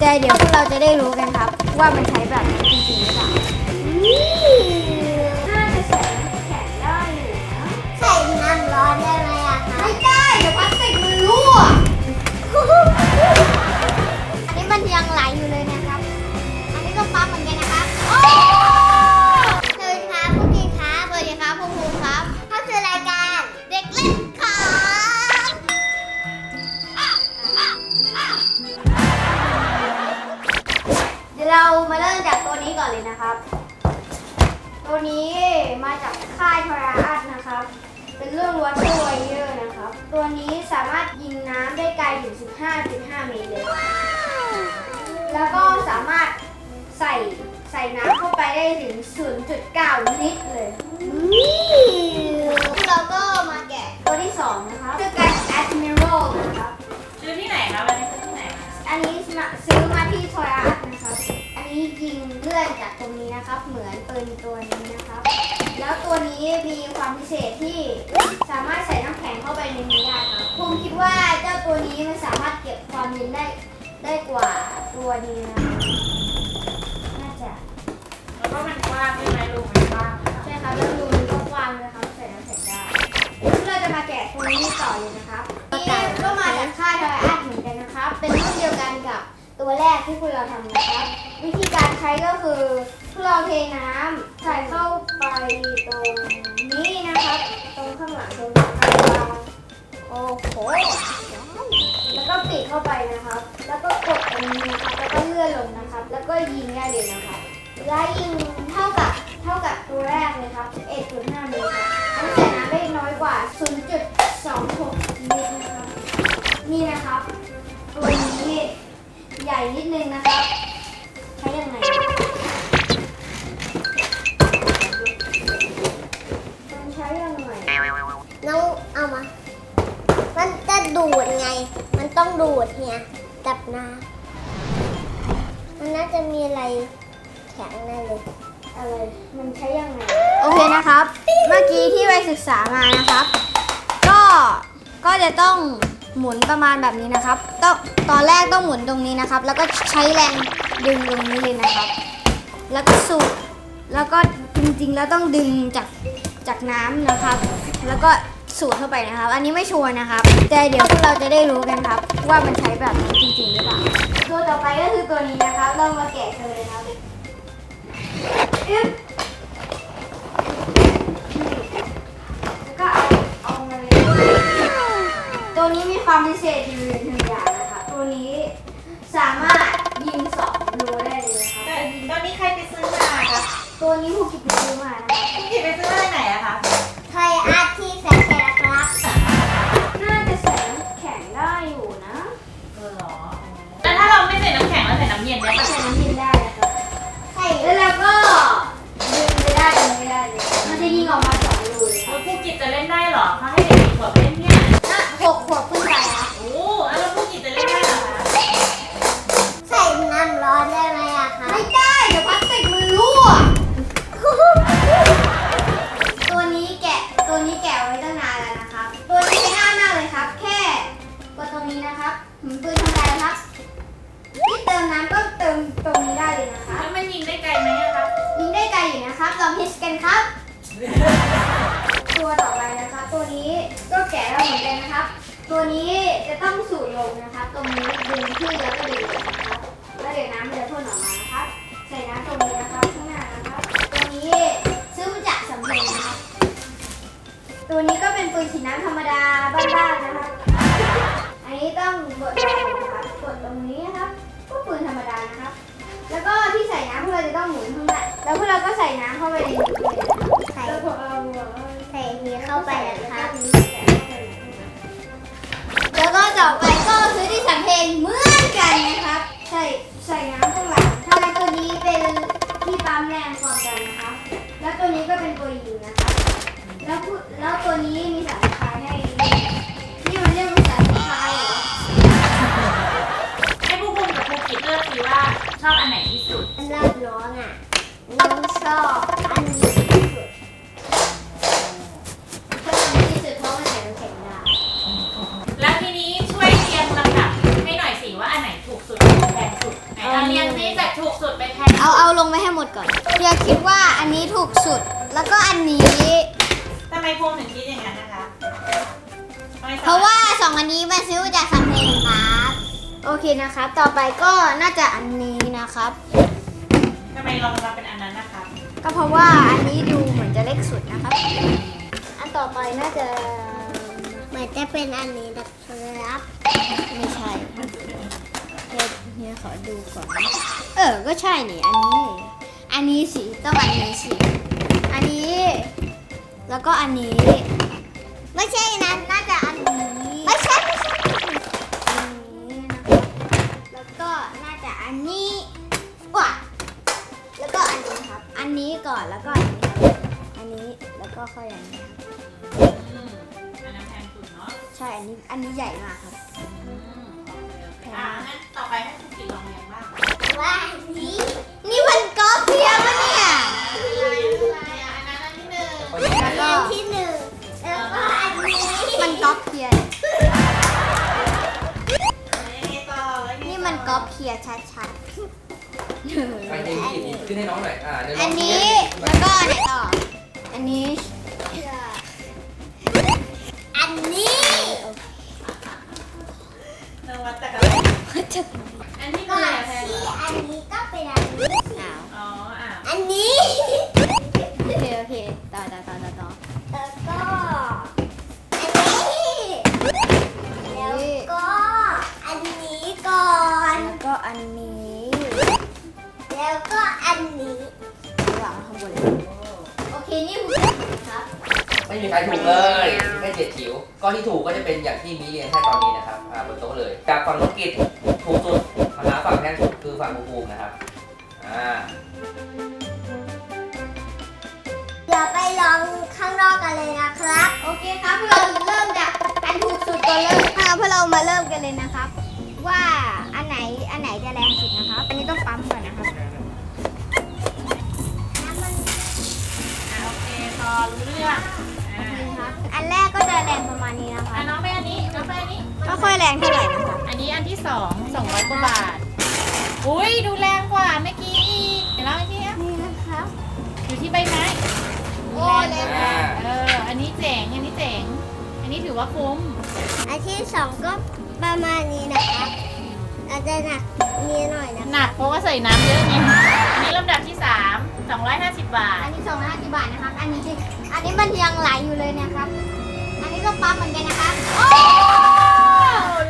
แต่เดี๋ยวพวกเราจะได้รู้กันครับ ว่ามันใช้แบบนั้นจริงๆหรือเปล่าน่าจะใส่น้ำแข็งได้อยู่นะใส่น้ำร้อนได้ไหมอะคะไม่ได้เดี๋ยวพลาสติกมันรั่วอันนี้มันยังไหลอยู่เลยนะครับ อันนี้ก็ปั๊มเหมือนกันนะครับ 5.5 เมตรเลยแล้วก็สามารถใส่ใส่น้ำเข้าไปได้ถึง 0.9 ลิตรเลยเราก็มาแกะตัวที่ 2 นะคะชื่อการ Admiral นะครับซื้อที่ไหนครับอันนี้ซื้อที่ไหนอันนี้ซื้อมาที่ทอยอาร์ตนะครับ อันนี้ยิงเลื่อนจากตรงนี้นะครับ เหมือนปืนตัวนี้นะครับ แล้วตัวนี้มีความพิเศษที่สามารถใส่น้ำแข็งเข้าไปในนี้ได้ครับผมคิดว่าเจ้าตัวนี้มันสามารถเก็บความเย็นได้ได้กว่าตัวนี้นะน่าจะแล้วก็มันกว้างใช่ไหมลูกมันกว้างค่ะใช่ครับแล้วรูมันก็กว้างนะครับใส่น้ำแข็งได้เราจะมาแกะตัวนี้ต่อเลยนะครับ ตัวแรกที่พวกเราทำนะครับ วิธีการใช้ก็คือพวกเราเทน้ำใส่เข้าไปตรงนี้นะครับ ตรงข้างหลังตรงกลางโอ้โหแล้วก็ปิดเข้าไปนะครับ แล้วก็กดตรงนี้นะครับแล้วก็เลื่อนลงนะครับ แล้วก็ยิงได้เลยนะครับเวลายิงเท่ากับเท่ากับตัวแรกเลยครับ11.5เมตรครับอันใส่น้ำได้น้อยกว่า 0.26ลิตรนะครับนี่นะครับตัวนี้ ใหญ่นิดนึงนะครับใช้ยังไงมันใช้ยังไงน้องเอามา มันจะดูดไง มันต้องดูดเนี่ยจับน้ำมันน่าจะมีอะไรแข็งแน่เลยอะไรมันใช้ยังไงโอเคนะครับ เมื่อกี้ที่ไปศึกษามานะครับ ก็ก็จะต้อง หมุนประมาณแบบนี้นะครับต้องตอนแรกต้องหมุนตรงนี้นะครับ แล้วก็ใช้แรงดึงตรงนี้เลยนะครับ แล้วก็สูบแล้วก็จริงๆแล้วต้องดึงจากจากน้ำนะครับ แล้วก็สูดเข้าไปนะครับ อันนี้ไม่ชัวร์นะครับ แต่เดี๋ยวพวกเราจะได้รู้กันครับ ว่ามันใช้แบบนั้นจริงๆหรือเปล่าตัวต่อไปก็คือตัวนี้นะครับ เรามาแกะกันเลยครับอึ๊บแล้วก็เอาเอามาเลย ตัวนี้มีความพิเศษอยู่หนึ่งอย่างนะคะ ตัวนี้สามารถยิงสองรูได้เลยนะครับแต่ตอนนี้ใครไปซื้อมาคะตัวนี้ผู้กิจไปซื้อมานะคะพี่กิตไปซื้อมาจากไหนอะคะไทยอาร์ตที่แสนแคร์ครับน่าจะใส่น้ำแข็งได้อยู่นะเออเหรอแล้วถ้าเราไม่ใส่น้ำแข็งแล้วใส่น้ำเย็นได้ปะใส่น้ำเย็นได้นะครับใช่แล้วเราก็ดึงไปได้ดึงไม่ได้เลยมันจะยิงออกมาสองรูเลยคแล้รัวบผู้กิตจะเล่นได้เหรอเข ก็แกะแล้วเหมือนกันนะครับ ตัวนี้จะต้องสูดลมนะครับ ตรงนี้ดึงขึ้นแล้วก็ดึงลงนะครับ แล้วเดี๋ยวน้ำมันจะพ่นออกมานะครับ ใส่น้ำตรงนี้นะครับข้างหน้านะครับ ตัวนี้ซื้อมาจากสำเพ็งนะครับ ตัวนี้ก็เป็นปืนฉีดน้ำธรรมดาบ้านๆนะครับ อันนี้ต้องกดแรงนะครับกดตรงนี้นะครับ ก็ปืนธรรมดานะครับ แล้วก็ที่ใส่น้ำพวกเราจะต้องหมุนข้างหน้าแล้วพวกเราก็ใส่น้ำเข้าไปใน ต่อไปก็ซื้อที่สำเพ็งเหมือนกันนะครับ ใส่ใส่น้ำข้างหลังทำไมตัวนี้เป็นที่ปั๊มแรงก่อนกันนะครับ แล้วตัวนี้ก็เป็นตัวยิงนะครับ แล้วแล้วตัวนี้ เรียงลำดับให้หน่อยสิว่าอันไหนถูกสุดแพงสุดถูกสุดไปแทนเอาเอาลงไปให้หมดก่อนเพื่อคิดว่าอันนี้ถูกสุด แล้วก็อันนี้ ทำไมภูมิถึงคิดอย่างนั้นนะคะทำไมสองเพราะว่าสองอันนี้มันซื้อมาจากซัมเพลงครับ โอเคนะครับ ต่อไปก็น่าจะอันนี้นะครับ ทำไมเรามาเป็นอันนั้นนะคะ ก็เพราะว่าอันนี้ดูเหมือนจะเล็กสุดนะครับ อันต่อไปน่าจะเหมือนจะเป็นอันนี้นะครับ ไม่ใช่ เดี๋ยวเนี่ยขอดูก่อน เออ ก็ใช่นี่ อันนี้ อันนี้สิต้องอันนี้สิอันนี้ แล้วก็อันนี้ ไม่ใช่นะน่าจะอันนี้ ไม่ใช่ไม่ใช่อันนี้นะครับแล้วก็น่าจะอันนี้ว้าแล้วก็อันนี้ครับ อันนี้ก่อนแล้วก็อันนี้ครับอันนี้แล้วก็ค่อยอันนี้ครับอืมอันนั้นแพงสุดเนาะ ใช่ อันนี้ อันนี้ใหญ่มากครับ ขึ้นให้น้องหน่อยอ่าเดี๋ยวๆลอังนนี้แล้วก็อันไหนต่อ อันนี้ อันนี้ นวัตกรรม จะ แล้วก็อันนี้วางข้างบนเลยโอเค นี่คือครับ ไม่มีใครถูกเลยแค่เจ็ดจิ๋วก็ที่ถูกก็จะเป็นอย่างที่มีเรียนให้ตอนนี้นะครับอ่าบนโต๊ะเลยจากฝั่งน้องกิจถูกสุดมาหาฝั่งแทนสุดคือฝั่งภูมิภูมินะครับอ่าเดี๋ยวไปลองข้างนอกกันเลยนะครับ โอเคครับพวกเราเริ่มจากอันถูกสุดก่อนเลยค่ะพวกเรามาเริ่มกันเลยนะครับ ว่าอันไหนอันไหนจะแรงสุดนะครับ อันนี้ต้องปั๊มก่อนนะครับ อเคพอรู้เรื่องอะนี่ครับอันแรกก็จะแรงประมาณนี้นะคะ อะน้องไปอันนี้น้องไปอันนี้ ไม่ค่อยแรงเท่าไหร่นะครับอันนี้อันที่สองสองร้อยกว่าบาท อุ้ยดูแรงกว่าเมื่อกี้อีกเดี๋ยวเล่าให้พี่อะนี่นะครับอยู่ที่ใบไม้โอ้แรงอ่าเออ อันนี้เจ๋ง อันนี้เจ๋ง อันนี้ถือว่าคุ้ม อันที่สองก็ประมาณนี้นะครับอาจจะหนัก นิดหน่อยนะหนักเพราะว่าใส่น้ำเยอะไงอันนี้ลำดับที่สามสองร้อยห้าสิบบาทอันนี้250บาทนะครับ อันนี้อันนี้มันยังไหลอยู่เลยนะครับ อันนี้ก็ปั๊มเหมือนกันนะครับโอ้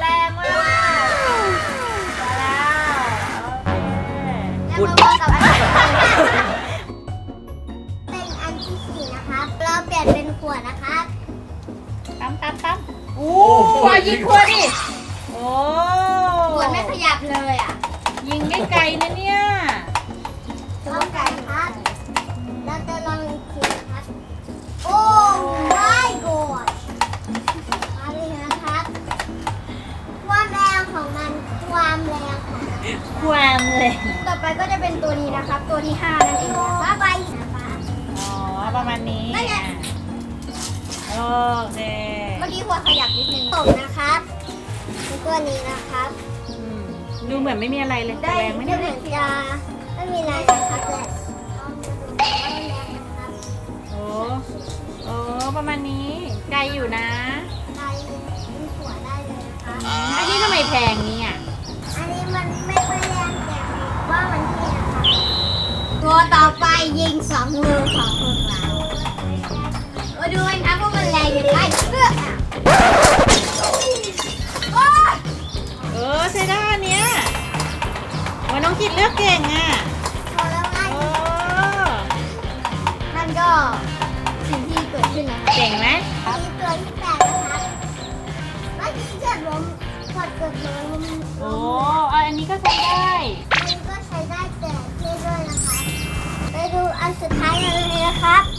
แรงมากมาแล้วโอเคยังมากับอันไหนเป็นอันที่สี่นะครับ เราเปลี่ยนเป็นขวดนะครับ ตั้มตั้มตั้มโอ้ยยิงขวดดิโอ้ขวดไม่ขยับเลยอะ ยิงได้ไกลนะเนี่ยเข้าใจครับเราจะลองอีกทีนะครับ โอ้ my god มาเลยนะครับ ความแรงของมัน ความแรงของมันความเลยต่อไปก็จะเป็นตัวนี้นะครับ ตัวที่5นั่นเองนะครับไปนะครับอ๋อ ประมาณนี้นั่นไงโอเค เมื่อกี้ขวดขยับนิดนึงผมนะครับแล้วตัวนี้นะครับอืม ดูเหมือนไม่มีอะไรเลยแต่แรงไหมดูเนี่ยเหมือนจะไม่มีอะไรนะครับแต่ลองดูว่าแรงนะครับโอ้โอ้ประมาณนี้ไกลอยู่นะไปเป็นขวดได้เลยนะคะ อันนี้ทำไมแพงเนี่ยอันนี้มันไม่ค่อยแรงแต่ว่ามันเท่นะครับตัวต่อไปยิงสองมือของพวกเรามาดูกันครับว่ามันแรงยังไงเพื่ออะโอ๊ยเออใช้ได้อันเนี้ยโอ้น้อง กิดเลือกเก่งอะพอแล้วไงโอ้นั่นก็สิ่งที่เกิดขึ้นนะครับเก่งไหมมีตัวที่แปดนะครับเมื่อกี้เกิดล้มกดเกิดล้มโอ้ล้มอันนี้ก็ใช้ได้ อันนี้ก็ใช้ได้แต่เท่ด้วยนะคะ ไปดูอันสุดท้ายกันเลยนะครับดูนะครับ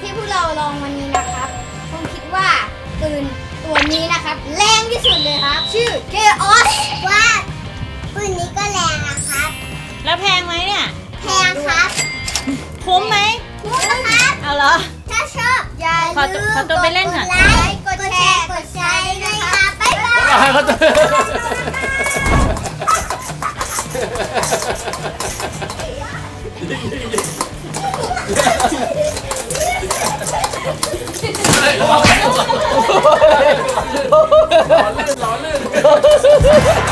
ที่พวกเราลองวันนี้นะครับผมคิดว่าปืนตัวนี้นะครับแรงที่สุดเลยครับ ชื่อ Chaos ว่าปืนนี้ก็แรงนะครับ แล้วแพงไหมเนี่ย แพงครับคุ้มไหมคุ้มนะครับ เอาเหรอ ถ้าชอบอย่าขอลืตัวมขอตัวไปเล่นก่อน กดไลค์กดแชร์กดใช้ด้วยค่ะบ๊ายบายเขาจะเฮ้ยระวัง นะหลอนลื่นหลอนลื่น